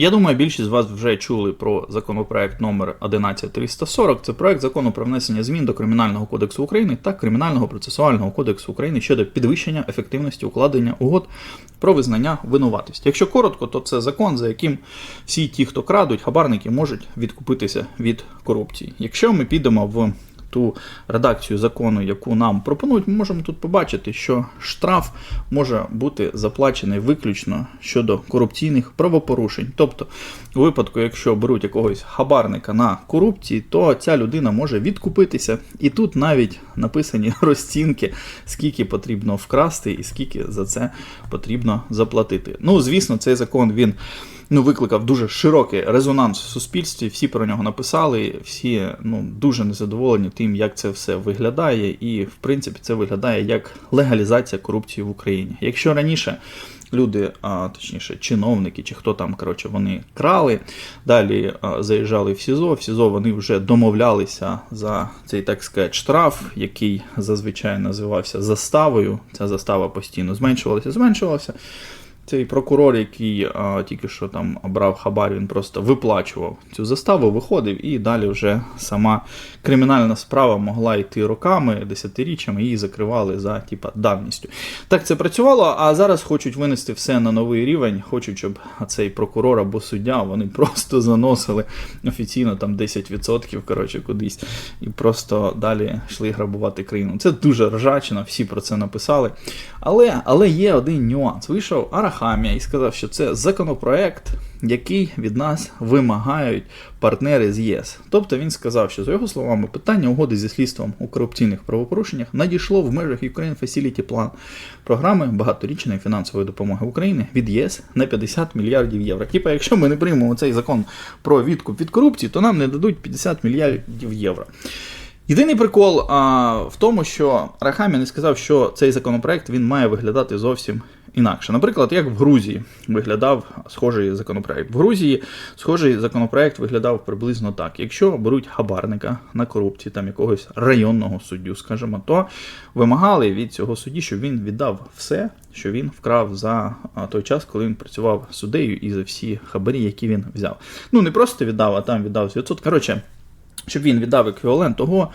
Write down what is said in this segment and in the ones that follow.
Я думаю, більшість з вас вже чули про законопроект номер 11340. Це проект закону про внесення змін до Кримінального кодексу України та Кримінального процесуального кодексу України щодо підвищення ефективності укладення угод про визнання винуватості. Якщо коротко, то це закон, за яким всі ті, хто крадуть, хабарники можуть відкупитися від корупції. Якщо ми підемо в ту редакцію закону, яку нам пропонують, ми можемо тут побачити, що штраф може бути заплачений виключно щодо корупційних правопорушень. Тобто, у випадку, якщо беруть якогось хабарника на корупції, то ця людина може відкупитися. І тут навіть написані розцінки, скільки потрібно вкрасти і скільки за це потрібно заплатити. Ну, звісно, цей закон він ну, викликав дуже широкий резонанс в суспільстві. Всі про нього написали, всі ну, дуже незадоволені тим, як це все виглядає, і в принципі це виглядає як легалізація корупції в Україні. Якщо раніше. Люди, а точніше, чиновники чи хто там, коротше, вони крали. Далі а, заїжджали в СІЗО. В СІЗО вони вже домовлялися за цей так сказати, штраф, який зазвичай називався заставою. Ця застава постійно зменшувалася, зменшувалася. Цей прокурор, який а, тільки що там брав хабар, він просто виплачував цю заставу, виходив, і далі вже сама кримінальна справа могла йти роками, десятиріччями, її закривали за типа давністю. Так це працювало, а зараз хочуть винести все на новий рівень. Хочуть, щоб цей прокурор або суддя вони просто заносили офіційно там 10% коротше, кудись і просто далі йшли грабувати країну. Це дуже ржачно, всі про це написали. Але, але є один нюанс. Вийшов Арахамія і сказав, що це законопроект, який від нас вимагають партнери з ЄС. Тобто він сказав, що за його словами питання угоди зі слідством у корупційних правопорушеннях надійшло в межах Ukraine Facility Plan програми багаторічної фінансової допомоги України від ЄС на 50 мільярдів євро. Типа, якщо ми не приймемо цей закон про відкуп від корупції, то нам не дадуть 50 мільярдів євро. Єдиний прикол а, в тому, що Рахамі не сказав, що цей законопроект він має виглядати зовсім інакше. Наприклад, як в Грузії виглядав схожий законопроект. В Грузії схожий законопроект виглядав приблизно так: якщо беруть хабарника на корупції, там якогось районного суддю, скажімо, то вимагали від цього судді, щоб він віддав все, що він вкрав за той час, коли він працював суддею, і за всі хабарі, які він взяв. Ну не просто віддав, а там віддав 900. Коротше. Щоб він віддав еквівалент того,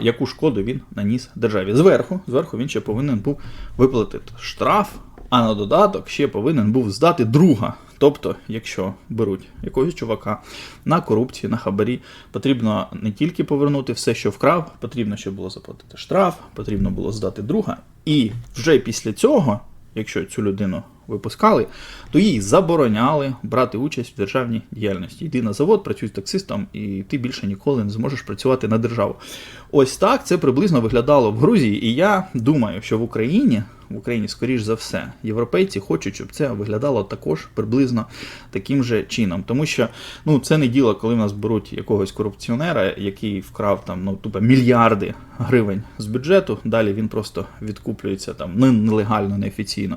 яку шкоду він наніс державі. Зверху, зверху він ще повинен був виплатити штраф, а на додаток ще повинен був здати друга. Тобто, якщо беруть якогось чувака на корупції, на хабарі, потрібно не тільки повернути все, що вкрав, потрібно ще було заплатити штраф, потрібно було здати друга. І вже після цього, якщо цю людину випускали, то їй забороняли брати участь в державній діяльності. Йди на завод, працюй таксистом, і ти більше ніколи не зможеш працювати на державу. Ось так це приблизно виглядало в Грузії, і я думаю, що в Україні. В Україні, скоріш за все, європейці хочуть, щоб це виглядало також приблизно таким же чином. Тому що ну, це не діло, коли в нас беруть якогось корупціонера, який вкрав там ну, тупо мільярди гривень з бюджету. Далі він просто відкуплюється там ну, нелегально, неофіційно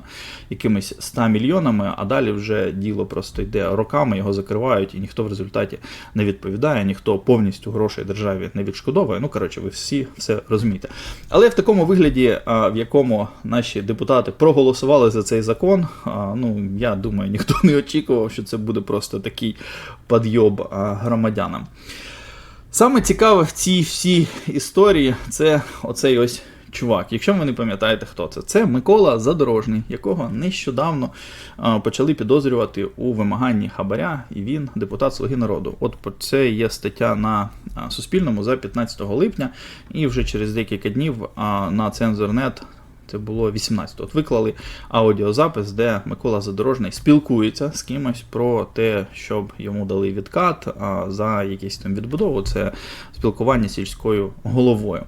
якимись 100 мільйонами, а далі вже діло просто йде роками, його закривають, і ніхто в результаті не відповідає, ніхто повністю грошей державі не відшкодовує. Ну, коротше, ви всі все розумієте. Але в такому вигляді, в якому наші депутати проголосували за цей закон, ну я думаю, ніхто не очікував, що це буде просто такий підйоб громадянам. Саме цікаве в цій всій історії це оцей ось чувак. Якщо ви не пам'ятаєте, хто це, це Микола Задорожний, якого нещодавно а, почали підозрювати у вимаганні хабаря, і він депутат Слуги народу. От це є стаття на а, Суспільному за 15 липня, і вже через декілька днів а, на Цензорнет. Це було 18. От виклали аудіозапис, де Микола Задорожний спілкується з кимось про те, щоб йому дали відкат а за якісь там відбудову. Це спілкування з сільською головою.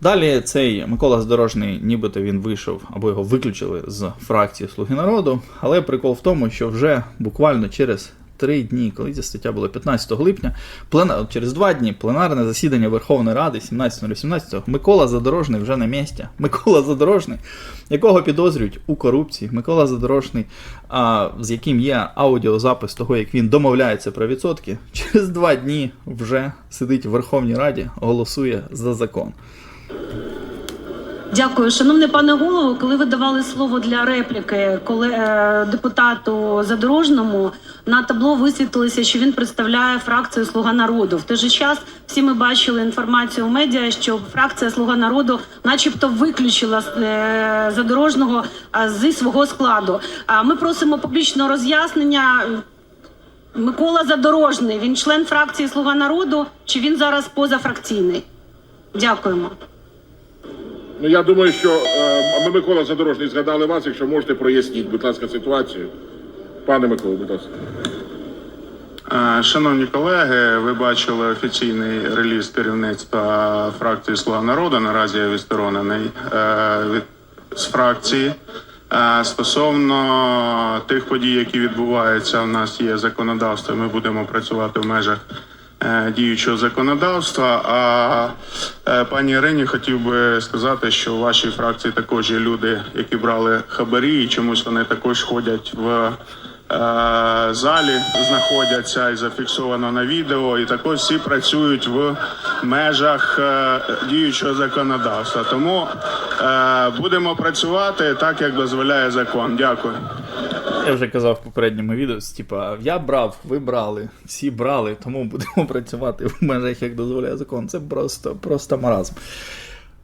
Далі цей Микола Задорожний, нібито він вийшов або його виключили з фракції Слуги народу. Але прикол в тому, що вже буквально через три дні, коли ця стаття була 15 липня, плена... через два дні пленарне засідання Верховної Ради, 17-18, Микола Задорожний вже на місці. Микола Задорожний, якого підозрюють у корупції. Микола Задорожний, а, з яким є аудіозапис того, як він домовляється про відсотки, через два дні вже сидить в Верховній Раді, голосує за закон. Дякую, шановний пане голово. Коли ви давали слово для репліки, коли е, депутату задорожному на табло висвітлилося, що він представляє фракцію Слуга народу. В той же час всі ми бачили інформацію в медіа, що фракція Слуга народу, начебто, виключила е, задорожного е, зі свого складу. А ми просимо публічного роз'яснення. Микола Задорожний, він член фракції Слуга народу, чи він зараз позафракційний? Дякуємо. Ну я думаю, що е, ми Микола Задорожний згадали вас. Якщо можете, проясніть, будь ласка, ситуацію. Пане Миколо, будь ласка. Е, Шановні колеги, ви бачили офіційний реліз керівництва фракції Слуга народу. Наразі я відсторонений е, з фракції. Стосовно тих подій, які відбуваються, у нас є законодавство. Ми будемо працювати в межах діючого законодавства. А е, пані Ірині хотів би сказати, що у вашій фракції також є люди, які брали хабарі, і чомусь вони також ходять в е, залі, знаходяться і зафіксовано на відео. І також всі працюють в межах е, діючого законодавства. Тому е, будемо працювати так, як дозволяє закон. Дякую. Я вже казав в попередньому відео, типа, я брав, ви брали, всі брали, тому будемо працювати в межах, як дозволяє закон. Це просто, просто маразм.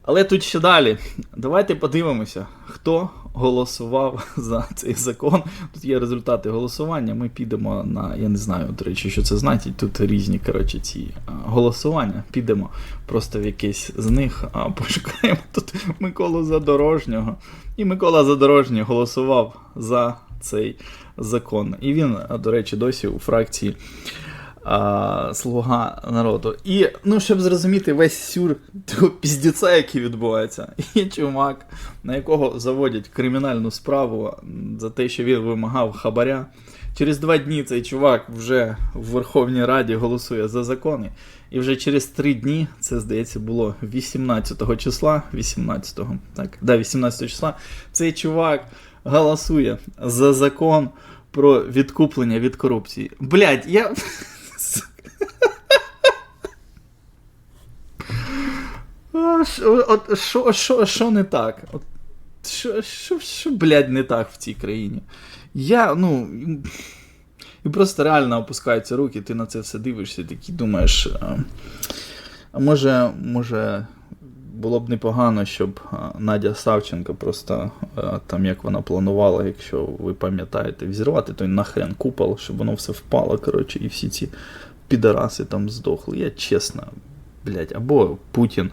Але тут ще далі. Давайте подивимося, хто голосував за цей закон. Тут є результати голосування. Ми підемо на, я не знаю, до речі, що це значить. Тут різні коротше, ці голосування. Підемо просто в якесь з них, а пошукаємо тут Миколу Задорожнього. І Микола Задорожній голосував за цей закон. І він, до речі, досі у фракції а, Слуга народу. І ну, щоб зрозуміти весь сюр того піздіця, який відбувається, є чувак, на якого заводять кримінальну справу за те, що він вимагав хабаря. Через два дні цей чувак вже в Верховній Раді голосує за закони. І вже через три дні, це здається, було 18 числа, 18, так, да, 18 числа, цей чувак голосує за закон про відкуплення від корупції. Блять, я. Що- не так? От, що, блядь, не так в цій країні? Я, ну. І просто реально опускаються руки, ти на це все дивишся, такий думаєш. А може, може, було б непогано, щоб Надя Савченко просто там, як вона планувала, якщо ви пам'ятаєте, взірвати той нахрен купол, щоб воно все впало, коротше, і всі ці підараси там здохли. Я чесно, блядь, або Путін,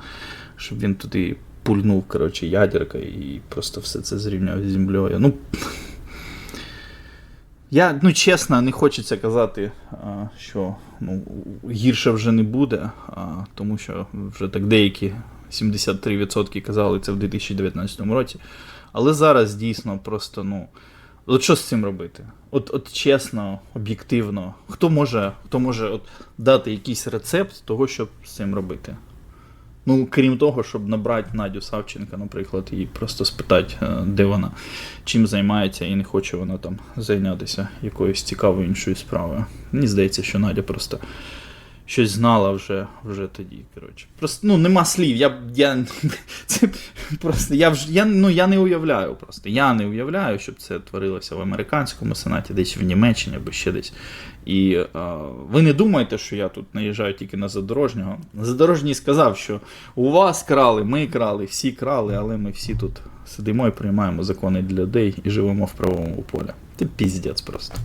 щоб він туди пульнув, коротше, ядерка і просто все це зрівняв з землею. Ну. Я, ну чесно, не хочеться казати, що ну, гірше вже не буде, тому що вже так деякі 73% казали це в 2019 році. Але зараз дійсно просто, ну. От що з цим робити? От, от чесно, об'єктивно, хто може, хто може от, дати якийсь рецепт того, щоб з цим робити? Ну, крім того, щоб набрати Надю Савченка, наприклад, і просто спитати, е, де вона, чим займається, і не хоче вона там зайнятися якоюсь цікавою іншою справою. Мені здається, що Надя просто щось знала вже, вже тоді. Коротше. Просто ну, нема слів. Я, я, це просто, я, вже, я, ну, я не уявляю просто. Я не уявляю, щоб це творилося в американському сенаті, десь в Німеччині або ще десь. І е, ви не думаєте, що я тут наїжджаю тільки на задорожнього. Задорожній сказав, що у вас крали, ми крали, всі крали, але ми всі тут сидимо і приймаємо закони для людей і живемо в правовому полі. Це піздець просто.